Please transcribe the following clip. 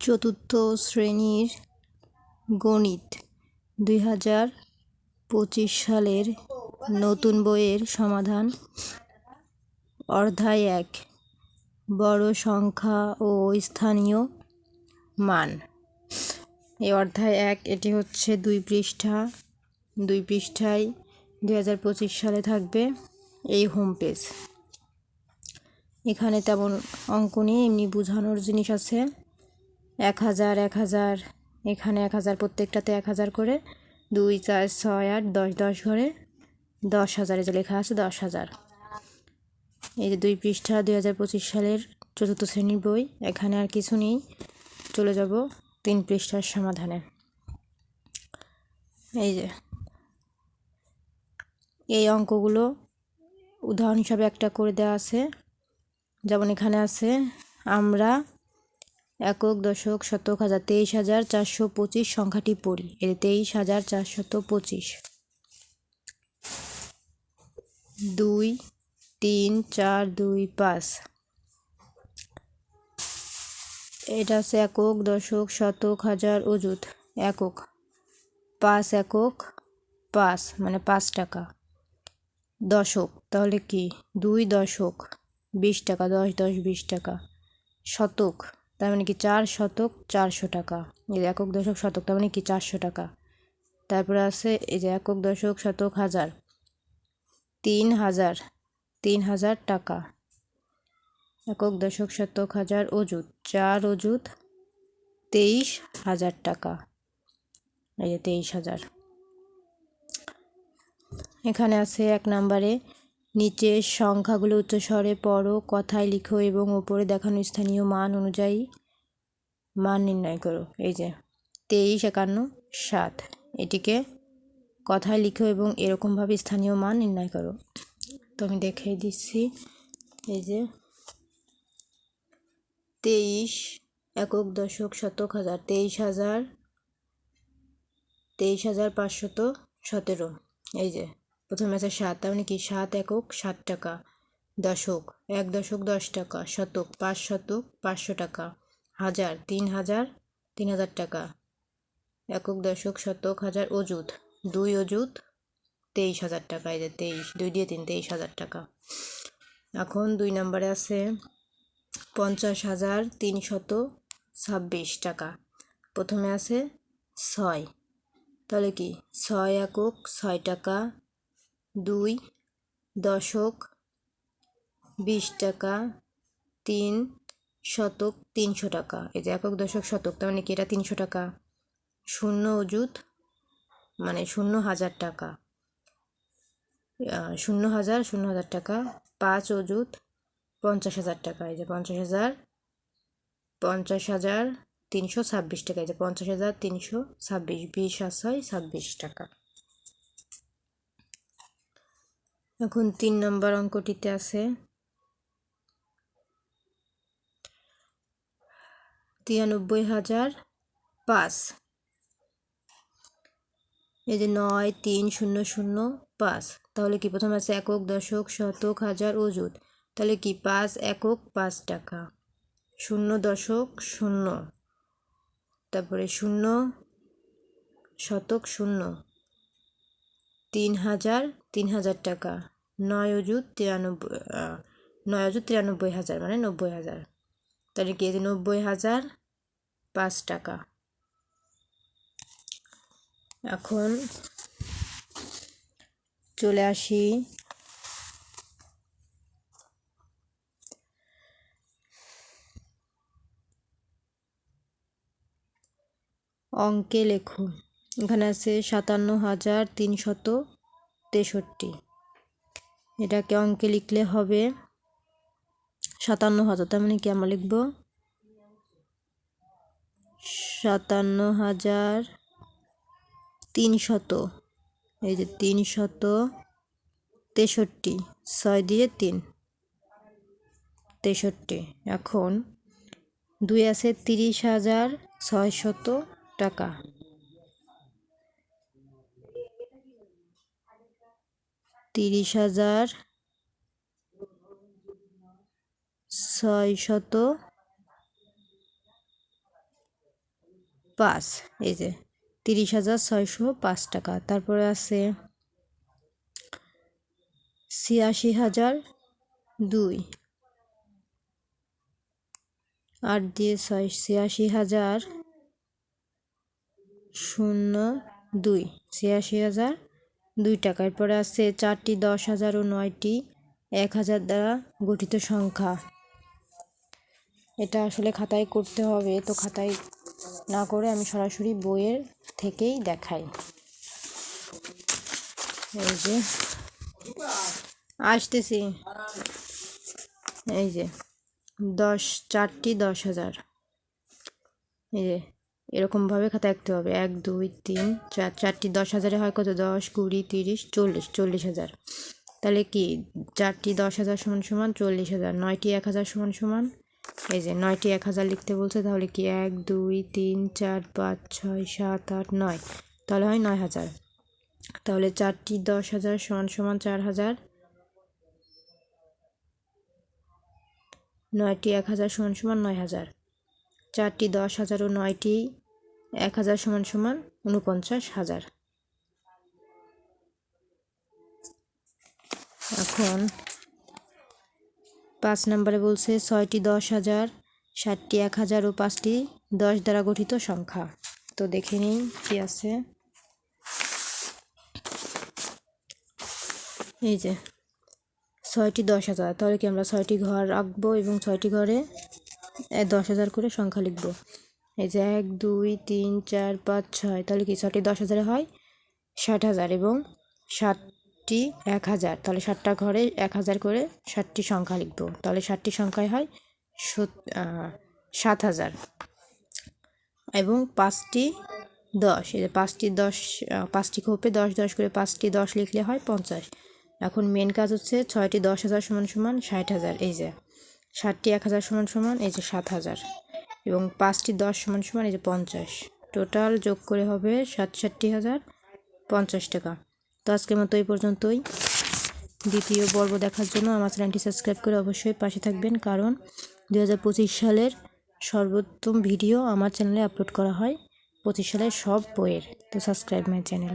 চতুর্থ শ্রেণির গণিত দুই হাজার পঁচিশ সালের নতুন বইয়ের সমাধান। অধ্যায় এক, বড় সংখ্যা ও স্থানীয় মান। এই অধ্যায় এক, এটি হচ্ছে দুই পৃষ্ঠা। দুই পৃষ্ঠায় দুই হাজার পঁচিশ সালে থাকবে এই হোম পেজ এখানে তেমন অঙ্ক নেই, এমনি বোঝানোর জিনিস আছে। এক হাজার এক হাজার, এখানে এক হাজার, প্রত্যেকটাতে এক হাজার করে। দুই, চার, ছয়, আট, দশ দশ করে। দশ হাজারে যে লেখা আছে দশ হাজার। এই যে দুই পৃষ্ঠা, দুই হাজার পঁচিশ সালের চতুর্থ শ্রেণির বই। এখানে আর কিছু নেই। চলে যাব তিন পৃষ্ঠার সমাধানে। এই যে এই অঙ্কগুলো উদাহরণ হিসাবে একটা করে দেওয়া আছে। যেমন এখানে আছে, আমরা একক দশক শতক হাজার তেইশ হাজার চারশো পঁচিশ সংখ্যাটি পড়ি। এর তেইশ হাজার চারশত পঁচিশ। দুই, তিন, চার, দুই, পাঁচ। এটা আছে একক দশক শতক হাজার অযুত। একক। পাঁচ একক, পাঁচ মানে পাঁচ টাকা। দশক, তাহলে কি? দুই দশক, বিশ টাকা, দশ দশ, বিশ টাকা। শতক। তার মানে কি চার শতক চারশো টাকা। এই যে একক দশক শতক, তার মানে কি চারশো টাকা। তারপরে আছে এই যে একক দশক শতক হাজার, তিন হাজার তিন হাজার টাকা। একক দশক শতক হাজার অজুত চার অজুত তেইশ হাজার টাকা। এই যে তেইশ হাজার। এখানে আছে এক নম্বরে নিচের সংখ্যাগুলো উচ্চস্বরে পড়ো, কথায় লিখো এবং ওপরে দেখানো স্থানীয় মান অনুযায়ী মান নির্ণয় করো। এই যে, তেইশ, একান্ন, সাত। এটিকে কথায় লিখো এবং এরকমভাবে স্থানীয় মান নির্ণয় করো। তো আমি দেখিয়ে দিচ্ছি, এই যে, তেইশ একক দশক শতক হাজার, তেইশ হাজার তেইশ হাজার পাঁচশত সতেরো। এই যে প্রথমে আছে সাত, তার মানে কি? সাত একক ষাট টাকা। দশক, এক দশক দশ টাকা। শতক, পাঁচ শতক পাঁচশো টাকা। হাজার, তিন হাজার তিন হাজার টাকা। একক দশক, শতক হাজার অজুত দুই অজুত তেইশ হাজার টাকা। যে তেইশ, দুই দিয়ে তিন, তেইশ হাজার টাকা। এখন দুই নম্বরে আছে পঞ্চাশ হাজার তিনশত ছাব্বিশ টাকা। প্রথমে আছে ছয়। তাহলে কি? ছয় একক ছয় টাকা দুই দশক, বিশ টাকা, তিন শতক, তিনশো টাকা। এই যে একক দশক শতক, তার মানে কি এটা তিনশো টাকা? শূন্য অজুত মানে শূন্য হাজার টাকা। শূন্য হাজার শূন্য হাজার টাকা, পাঁচ অজুত পঞ্চাশ হাজার টাকা। এই যে পঞ্চাশ হাজার পঞ্চাশ হাজার, তিনশো ছাব্বিশ টাকা। এই যে পঞ্চাশ হাজার, তিনশো ছাব্বিশ, বিশ আশাই ছাব্বিশ টাকা। এখন তিন নম্বর অঙ্কটিতে আছে। তিরানব্বই হাজার পাঁচ এই যে নয়, তিন, শূন্য শূন্য পাঁচ তাহলে কি প্রথমে আছে একক, দশক, শতক, হাজার অজুত তাহলে কি পাঁচ একক, পাঁচ টাকা। শূন্য, দশক, শূন্য। তারপরে শূন্য, শতক, শূন্য। তিন হাজার তিন হাজার টাকা। নয় অজুত তিরানব্বই নয় অজুত তিরানব্বই হাজার মানে নব্বই হাজার। তাহলে কি আছে নব্বই হাজার পাঁচ টাকা। এখন চলে আসি। অঙ্কে লেখো। এখানে আছে সাতান্ন হাজার তিনশত তেষট্টি। এটাকে অঙ্কে লিখলে হবে সাতান্ন হাজার তার মানে কি আমরা লিখব? সাতান্ন হাজার তিনশত, এই যে তিনশত তেষট্টি, ছয় দিয়ে তিন, তেষট্টি। এখন দুই আছে তিরিশ হাজার ছয়শত টাকা। তিরিশ হাজার ছয়শত পাঁচ। এই যে, তিরিশ হাজার ছয়শো পাঁচ টাকা। তারপরে আছে ছিয়াশি হাজার দুই। আট দিয়ে ছয়, ছিয়াশি হাজার শূন্য দুই। ছিয়াশি হাজার দুই টাকা এরপরে আছে চারটি, দশ হাজার ও নয়টি, এক হাজার দ্বারা গঠিত সংখ্যা। এটা আসলে খাতায় করতে হবে, তো খাতায় না করে আমি সরাসরি বইয়ের থেকেই দেখাই। এই যে, আসতেছি। এই যে, দশ, চারটি, দশ হাজার। এই যে এরকমভাবে খাতা আঁকতে হবে। এক, দুই, তিন, চার, চারটি দশ হাজারে হয় কত? দশ, কুড়ি, তিরিশ, চল্লিশ চল্লিশ হাজার। তাহলে কি? চারটি দশ হাজার সমান সমান চল্লিশ হাজার। নয়টি এক হাজার সমান সমান? এই যে নয়টি এক হাজার লিখতে বলছে, তাহলে কি এক, দুই, তিন, চার, পাঁচ, ছয়, সাত, আট, নয়? তাহলে হয় নয় হাজার। তাহলে চারটি দশ হাজার সমান সমান চার হাজার। নয়টি এক হাজার সমান সমান নয় হাজার। চারটি দশ হাজার ও নয়টি এক হাজার সমান সমান উনপঞ্চাশ হাজার। এখন পাঁচ নম্বরে বলছে ছয়টি দশ হাজার ষাটটি এক হাজার ও পাঁচটি দশ দ্বারা গঠিত সংখ্যা। তো দেখে নিই কী আছে। এই যে ছয়টি দশ হাজার, তাহলে কি আমরা ছয়টি ঘর আঁকবো এবং ছয়টি ঘরে দশ হাজার করে সংখ্যা লিখব? এই যে এক, দুই, তিন, চার, পাঁচ, ছয়, তাহলে কি ছটি দশ হাজারে হয়? ষাট হাজার এবং ষাটটি এক হাজার। তাহলে ষাটটা ঘরে এক হাজার করে ষাটটি সংখ্যা লিখব। তাহলে ষাটটি সংখ্যায় হয় সত- হাজার। এবং পাঁচটি দশ, এই যে পাঁচটি দশ পাঁচটি খোপে দশ দশ করে পাঁচটি দশ লিখলে হয় পঞ্চাশ। এখন মেন কাজ হচ্ছে ছয়টি দশ হাজার সমান সমান ষাট হাজার, এই যে। ষাটটি এক হাজার সমান সমান, এই যে সাত হাজার। এবং পাঁচটি দশ সমান সমান এই যে পঞ্চাশ। টোটাল যোগ করে হবে সাতষট্টি হাজার পঞ্চাশ টাকা। তো আজকের মতো এই পর্যন্তই। দ্বিতীয় পর্ব দেখার জন্য আমার চ্যানেলটি সাবস্ক্রাইব করে অবশ্যই পাশে থাকবেন, কারণ দু হাজার পঁচিশ সালের সর্বোত্তম ভিডিও আমার চ্যানেলে আপলোড করা হয়, পঁচিশ সালের সব বইয়ের। তো সাবস্ক্রাইব মাই চ্যানেল।